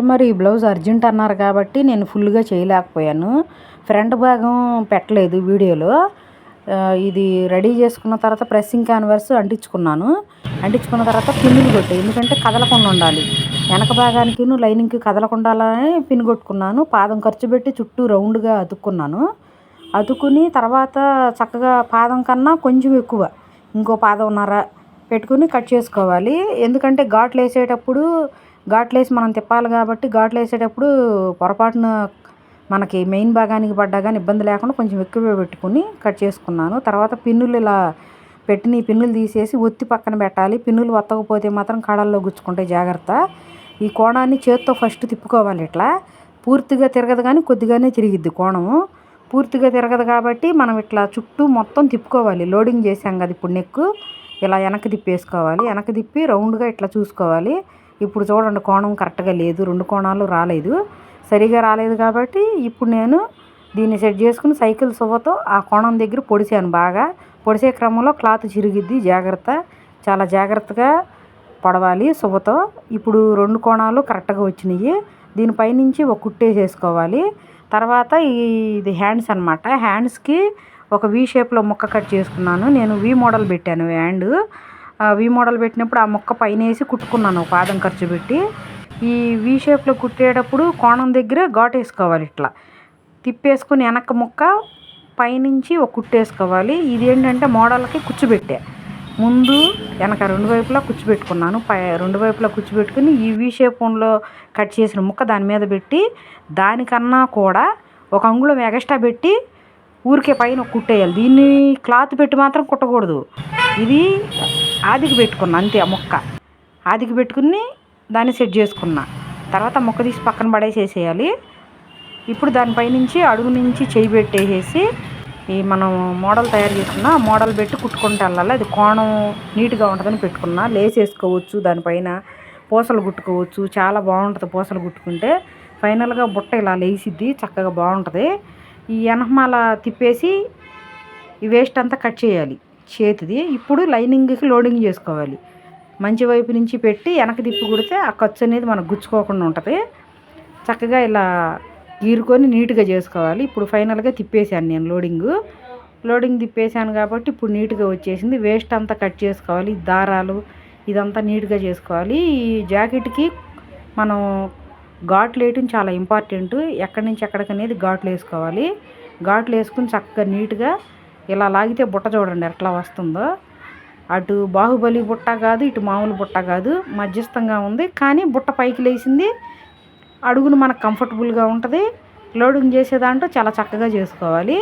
Customer ఈ blouse urgent అన్నారు కాబట్టి నేను ఫుల్గా చేయలేకపోయాను. ఫ్రంట్ భాగం పెట్టలేదు వీడియోలో. ఇది రెడీ చేసుకున్న తర్వాత ప్రెస్సింగ్ క్యాన్వర్స్ అంటించుకున్నాను. అంటించుకున్న తర్వాత పిన్నులు కొట్టాయి ఎందుకంటే కదలకుండా ఉండాలి. వెనక భాగానికి లైనింగ్కి కదలకుండా పిన్ కొట్టుకున్నాను. పాదం ఖర్చు పెట్టి చుట్టూ రౌండ్గా అతుక్కున్నాను. అతుకుని తర్వాత చక్కగా పాదం కన్నా కొంచెం ఎక్కువ ఇంకో పాదంన్నర పెట్టుకుని కట్ చేసుకోవాలి. ఎందుకంటే ఘాట్లు వేసేటప్పుడు ఘాట్లేసి మనం తిప్పాలి కాబట్టి ఘాట్లు వేసేటప్పుడు పొరపాటున మనకి మెయిన్ భాగానికి పడ్డా కానీ ఇబ్బంది లేకుండా కొంచెం ఎక్కువ పెట్టుకుని కట్ చేసుకున్నాను. తర్వాత పిన్నులు ఇలా పెట్టిన ఈ పిన్నులు తీసేసి ఒత్తి పక్కన పెట్టాలి. పిన్నులు ఒత్తకపోతే మాత్రం కడల్లో గుచ్చుకుంటే జాగ్రత్త. ఈ కోణాన్ని చేత్తో ఫస్ట్ తిప్పుకోవాలి ఇట్లా. పూర్తిగా తిరగదు కానీ కొద్దిగానే తిరిగిద్ది కోణము. పూర్తిగా తిరగదు కాబట్టి మనం ఇట్లా చుట్టూ మొత్తం తిప్పుకోవాలి. లోడింగ్ చేసాం కదా ఇప్పుడు నెక్కు. ఇలా వెనక్కి తిప్పేసుకోవాలి. వెనక్కి తిప్పి రౌండ్గా ఇట్లా చూసుకోవాలి. ఇప్పుడు చూడండి కోణం కరెక్ట్గా లేదు రెండు కోణాలు రాలేదు. సరిగా రాలేదు కాబట్టి ఇప్పుడు నేను దీన్ని సెట్ చేసుకుని సైకిల్ సువ్వతో ఆ కోణం దగ్గర పొడిచాను బాగా. పొడిసే క్రమంలో క్లాత్ చిరిగిద్ది జాగ్రత్త చాలా జాగ్రత్తగా పొడవాలి సువ్వతో. ఇప్పుడు రెండు కోణాలు కరెక్ట్గా వచ్చినాయి. దీనిపైనుంచి ఒక కుట్టేసేసుకోవాలి తర్వాత ఈ- ఇది హ్యాండ్స్ అనమాట హ్యాండ్స్కి ఒక వి షేప్లో ముక్క కట్ చేసుకున్నాను. నేను వి మోడల్ పెట్టాను హ్యాండ్. వి మోడల్ పెట్టినప్పుడు ఆ ముక్క పైన వేసి కుట్టుకున్నాను పాదం ఖర్చు పెట్టి. ఈ వి షేప్లో కుట్టేటప్పుడు కోణం దగ్గర ఘాట్ వేసుకోవాలి ఇట్లా. తిప్పేసుకుని వెనక ముక్క పైనుంచి ఒక కుట్టేసుకోవాలి ఇది ఏంటంటే మోడల్కి కుచ్చుబెట్టే ముందు వెనక రెండు వైపులా కుచ్చిపెట్టుకున్నాను పై రెండు వైపులా కుచ్చిపెట్టుకుని ఈ వి షేప్లో కట్ చేసిన ముక్క దాని మీద పెట్టి దానికన్నా కూడా ఒక అంగుళం ఎగస్ట్రా పెట్టి ఊరికే పైన కుట్టేయాలి దీన్ని క్లాత్ పెట్టి మాత్రం కుట్టకూడదు. ఇది ఆదికి పెట్టుకున్నా అంతే ఆ ముక్క. ఆదికి పెట్టుకుని దాన్ని సెట్ చేసుకున్నా. తర్వాత ముక్క తీసి పక్కన పడేసేసేయాలి. ఇప్పుడు దానిపైనుంచి అడుగు నుంచి చేయి పెట్టేసేసి ఈ మనం మోడల్ తయారు చేసుకున్న మోడల్ పెట్టి కుట్టుకుంటూ వెళ్ళాలి అది కోణం నీట్గా ఉంటుందని పెట్టుకున్నా. లేస్ వేసుకోవచ్చు దానిపైన పూసలు కుట్టుకోవచ్చు. చాలా బాగుంటుంది పూసలు కుట్టుకుంటే. ఫైనల్గా బుట్ట ఇలా లేసిద్ది చక్కగా బాగుంటుంది. ఈ వెనకమాల తిప్పేసి ఈ వేస్ట్ అంతా కట్ చేయాలి. చేతిది. ఇప్పుడు లైనింగ్కి లోడింగ్ చేసుకోవాలి. మంచి వైపు నుంచి పెట్టి వెనక తిప్పి కుడితే ఆ ఖర్చు అనేది మనకు గుచ్చుకోకుండా ఉంటుంది. చక్కగా ఇలా గీరుకొని నీట్గా చేసుకోవాలి. ఇప్పుడు ఫైనల్గా తిప్పేశాను నేను లోడింగ్. లోడింగ్ తిప్పేశాను కాబట్టి ఇప్పుడు నీట్గా వచ్చేసింది. వేస్ట్ అంతా కట్ చేసుకోవాలి. దారాలు ఇదంతా నీట్గా చేసుకోవాలి. ఈ జాకెట్కి మనం ఘాట్లు వేయటం చాలా ఇంపార్టెంట్. ఎక్కడి నుంచి ఎక్కడికనేది ఘాట్లు వేసుకోవాలి. ఘాట్లు వేసుకుని చక్కగా నీట్గా ఇలా లాగితే బుట్ట చూడండి ఎట్లా వస్తుందో. అటు బాహుబలి బుట్ట కాదు ఇటు మామూలు బుట్ట కాదు మధ్యస్థంగా ఉంది. కానీ బుట్ట పైకి లేచింది. అడుగును మనకు కంఫర్టబుల్గా ఉంటుంది. లోడింగ్ చేసే దాంట్లో చాలా చక్కగా చేసుకోవాలి.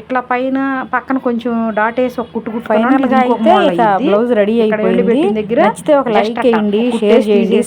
ఇట్లా పైన పక్కన కొంచెం డాట్ వేసి ఒక కుట్టు కుట్టు ఫైనల్గా అయితే బ్లౌజ్ రెడీ అయిపోయింది. దగ్గర నచ్చితే ఒక లైక్ కుట్టేసి షేర్ చేయండి.